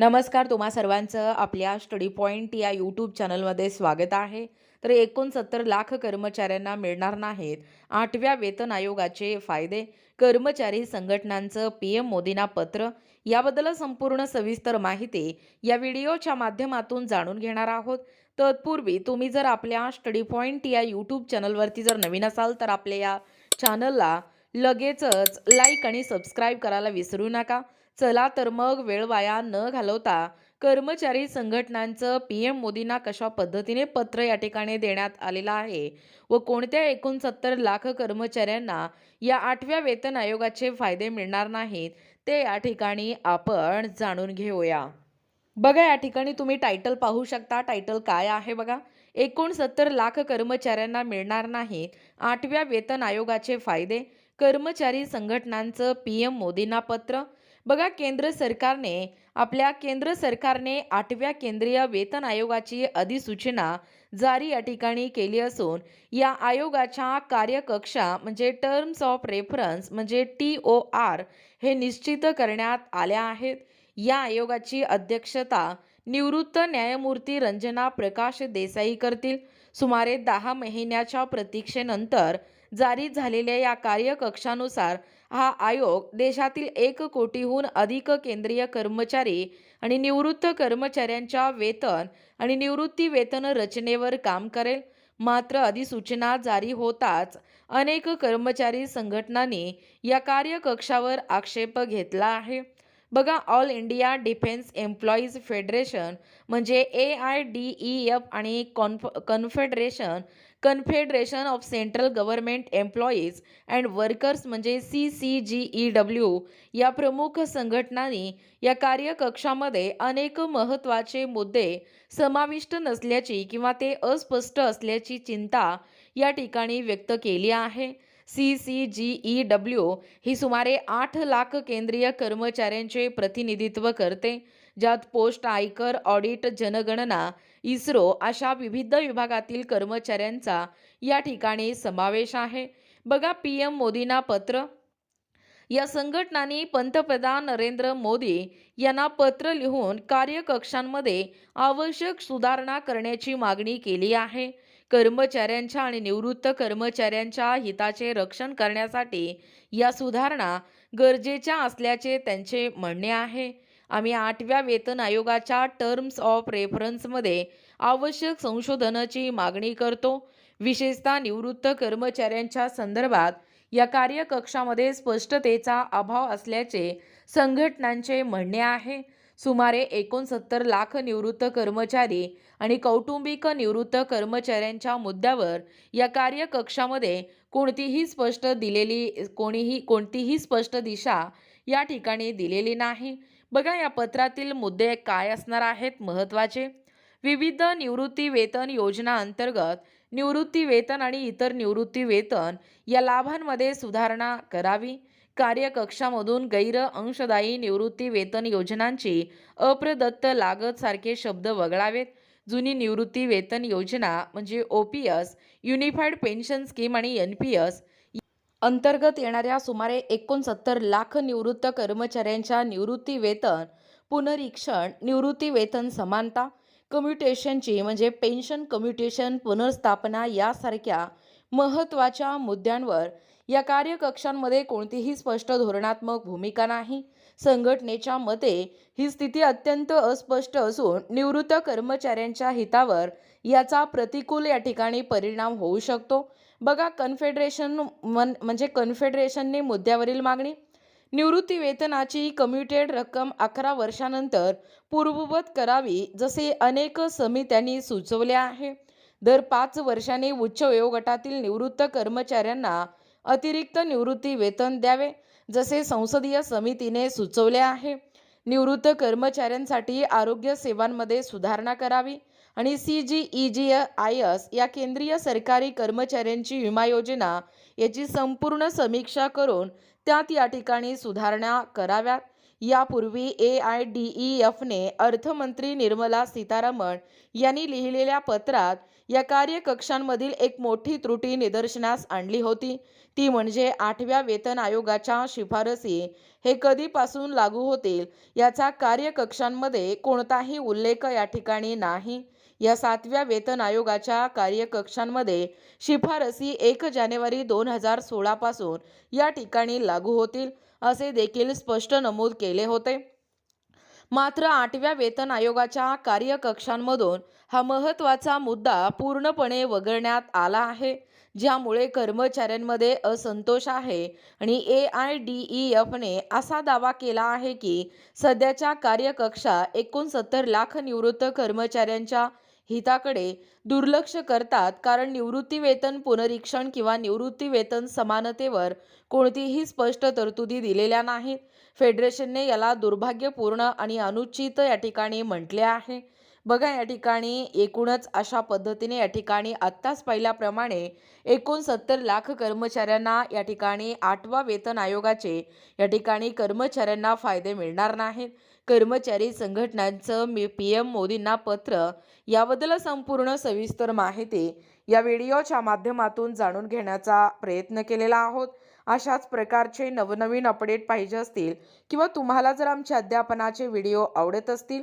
नमस्कार तुम्हा सर्वांचं आपल्या स्टडी पॉईंट या यूट्यूब चॅनलमध्ये स्वागत आहे. तर एकोणसत्तर लाख कर्मचाऱ्यांना मिळणार नाहीत आठव्या वेतन आयोगाचे फायदे. कर्मचारी संघटनांचं पी एम मोदींना पत्र. याबद्दल संपूर्ण सविस्तर माहिती या व्हिडिओच्या माध्यमातून जाणून घेणार आहोत. तत्पूर्वी तुम्ही जर आपल्या स्टडी पॉईंट या यूट्यूब चॅनलवरती जर नवीन असाल तर आपल्या या चॅनलला लगेचच लाईक आणि सबस्क्राईब करायला विसरू नका. चला तर मग वेळ वाया न घालवता कर्मचारी संघटनांचं पी एम मोदींना कशा पद्धतीने पत्र या ठिकाणी देण्यात आलेलं आहे व कोणत्या एकोणसत्तर लाख कर्मचाऱ्यांना या आठव्या वेतन आयोगाचे फायदे मिळणार नाहीत ते या ठिकाणी आपण जाणून घेऊया. बघा या ठिकाणी तुम्ही टायटल पाहू शकता. टायटल काय आहे बघा? एकोणसत्तर लाख कर्मचाऱ्यांना मिळणार नाहीत आठव्या वेतन आयोगाचे फायदे कर्मचारी संघटनांचं पी एम मोदींना पत्र बघा केंद्र सरकारने आपल्या केंद्र सरकारने आठव्या केंद्रीय वेतन आयोगाची अधिसूचना जारी या ठिकाणी केली असून या आयोगाच्या कार्यकक्षा म्हणजे टर्म्स ऑफ रेफरन्स म्हणजे टी ओ आर हे निश्चित करण्यात आल्या आहेत. या आयोगाची अध्यक्षता निवृत्त न्यायमूर्ती रंजना प्रकाश देसाई करतील. सुमारे दहा महिन्याच्या प्रतीक्षेनंतर जारी झालेल्या या कार्यकक्षानुसार हा आयोग देशातील एक कोटीहून अधिक केंद्रीय कर्मचारी आणि निवृत्त कर्मचाऱ्यांच्या वेतन आणि निवृत्ती वेतन रचनेवर काम करेल. मात्र अधिसूचना जारी होताच अनेक कर्मचारी संघटनांनी या कार्यकक्षावर आक्षेप घेतला आहे. बघा all India defence employees federation म्हणजे A I D E F आणि conf confederation confederation of central government employees and workers म्हणजे C C G E W या प्रमुख संघटनांनी या कार्यकक्षामध्ये अनेक महत्त्वाचे मुद्दे समाविष्ट नसल्याची किंवा ते अस्पष्ट असल्याची चिंता या ठिकाणी व्यक्त केली आहे. C C G E W ही सुमारे आठ लाख केंद्रीय कर्मचाऱ्यांचे प्रतिनिधित्व करते ज्यात पोस्ट आयकर ऑडिट जनगणना इस्रो अशा विविध विभागातील कर्मचाऱ्यांचा या ठिकाणी समावेश आहे. बघा पी एम मोदींना पत्र. या संघटनांनी पंतप्रधान नरेंद्र मोदी यांना पत्र लिहून कार्यकक्षांमध्ये आवश्यक सुधारणा करण्याची मागणी केली आहे. कर्मचाऱ्यांच्या आणि निवृत्त कर्मचाऱ्यांच्या हिताचे रक्षण करण्यासाठी या सुधारणा गरजेच्या असल्याचे त्यांचे म्हणणे आहे. आम्ही आठव्या वेतन आयोगाच्या टर्म्स ऑफ रेफरन्समध्ये आवश्यक संशोधनाची मागणी करतो. विशेषतः निवृत्त कर्मचाऱ्यांच्या संदर्भात या कार्यकक्षामध्ये स्पष्टतेचा अभाव असल्याचे संघटनांचे म्हणणे आहे. सुमारे एकोणसत्तर लाख निवृत्त कर्मचारी आणि कौटुंबिक निवृत्त कर्मचाऱ्यांच्या मुद्द्यावर या कार्यकक्षामध्ये कोणतीही स्पष्ट दिलेली कोणीही कोणतीही स्पष्ट दिशा या ठिकाणी दिलेली नाही. बघा या पत्रातील मुद्दे काय असणार आहेत महत्त्वाचे? विविध निवृत्ती वेतन योजना अंतर्गत निवृत्ती वेतन आणि इतर निवृत्ती वेतन या लाभांमध्ये सुधारणा करावी. कार्यकक्षामधून गैर अंशदायी निवृत्ती वेतन योजनांची अप्रदत्त लागत सारखे शब्द वगळावेत. जुनी निवृत्ती वेतन योजना म्हणजे O P S unified pension scheme आणि एन पी एस. अंतर्गत येणाऱ्या सुमारे एकोणसत्तर लाख निवृत्त कर्मचाऱ्यांच्या निवृत्ती वेतन पुनरीक्षण निवृत्ती वेतन समानता कम्युटेशनची म्हणजे पेन्शन कम्युटेशन पुनर्स्थापना यासारख्या महत्त्वाच्या मुद्द्यांवर या कार्यकक्षांमध्ये कोणतीही स्पष्ट धोरणात्मक भूमिका नाही. संघटनेच्या मते ही स्थिती अत्यंत अस्पष्ट असून निवृत्त कर्मचाऱ्यांच्या हितावर याचा प्रतिकूल या ठिकाणी परिणाम होऊ शकतो. बघा कन्फेडरेशन मन म्हणजे कन्फेडरेशनने मुद्द्यावरील मागणी. निवृत्ती वेतनाची कम्युटेड रक्कम अकरा वर्षानंतर पूर्ववत करावी जसे अनेक समित्यांनी सुचवले आहे. दर पाच वर्षांनी उच्च वयोगटातील निवृत्त कर्मचाऱ्यांना अतिरिक्त निवृत्ती वेतन द्यावे जसे संसदीय समितीने सुचवले आहे. निवृत्त कर्मचाऱ्यांसाठी आरोग्य सेवांमध्ये सुधारणा करावी आणि C G E G I S या केंद्रीय सरकारी कर्मचाऱ्यांची विमा योजना याची संपूर्ण समीक्षा करून त्यात या ठिकाणी सुधारणा कराव्यात. यापूर्वी ए आय डी ई एफने अर्थमंत्री निर्मला सीतारामन यांनी लिहिलेल्या पत्रात या कार्यकक्षांमधील एक मोठी त्रुटी निदर्शनास आणली होती. ती म्हणजे आठव्या वेतन आयोगाच्या शिफारसी. हे कधीपासून लागू होतील? याचा कार्यकक्षांमध्ये कोणताही उल्लेख या ठिकाणी नाही. या सातव्या वेतन आयोगाच्या कार्यकक्षांमध्ये शिफारसी एक जानेवारी दोन हजार सोळापासून या ठिकाणी लागू होतील असे देखील स्पष्ट नमूद केले होते. मात्र आठव्या वेतन आयोगाच्या कार्यकक्षांमधून हा महत्त्वाचा मुद्दा पूर्णपणे वगळण्यात आला आहे ज्यामुळे कर्मचाऱ्यांमध्ये असंतोष आहे आणि ए आय डी ई एफने असा दावा केला आहे की सध्याच्या कार्यकक्षा एकोणसत्तर लाख निवृत्त कर्मचाऱ्यांच्या हिताकडे दुर्लक्ष करतात कारण निवृत्तीवेतन पुनरीक्षण किंवा निवृत्तीवेतन समानतेवर कोणतीही स्पष्ट तरतुदी दिलेल्या नाहीत. फेडरेशनने याला दुर्भाग्यपूर्ण आणि अनुचित या ठिकाणी म्हटले आहे. बघा या ठिकाणी एकूणच अशा पद्धतीने या ठिकाणी आत्ताच पाहिल्याप्रमाणे एकोणसत्तर लाख कर्मचाऱ्यांना या ठिकाणी आठवा वेतन आयोगाचे या ठिकाणी कर्मचाऱ्यांना फायदे मिळणार नाहीत. कर्मचारी संघटनांचं मी पी एम मोदींना पत्र याबद्दल संपूर्ण सविस्तर माहिती या व्हिडिओच्या माध्यमातून जाणून घेण्याचा प्रयत्न केलेला आहोत. अशाच प्रकारचे नवनवीन अपडेट पाहिजे असतील किंवा तुम्हाला जर आमचे अध्यापनाचे व्हिडिओ आवडत असतील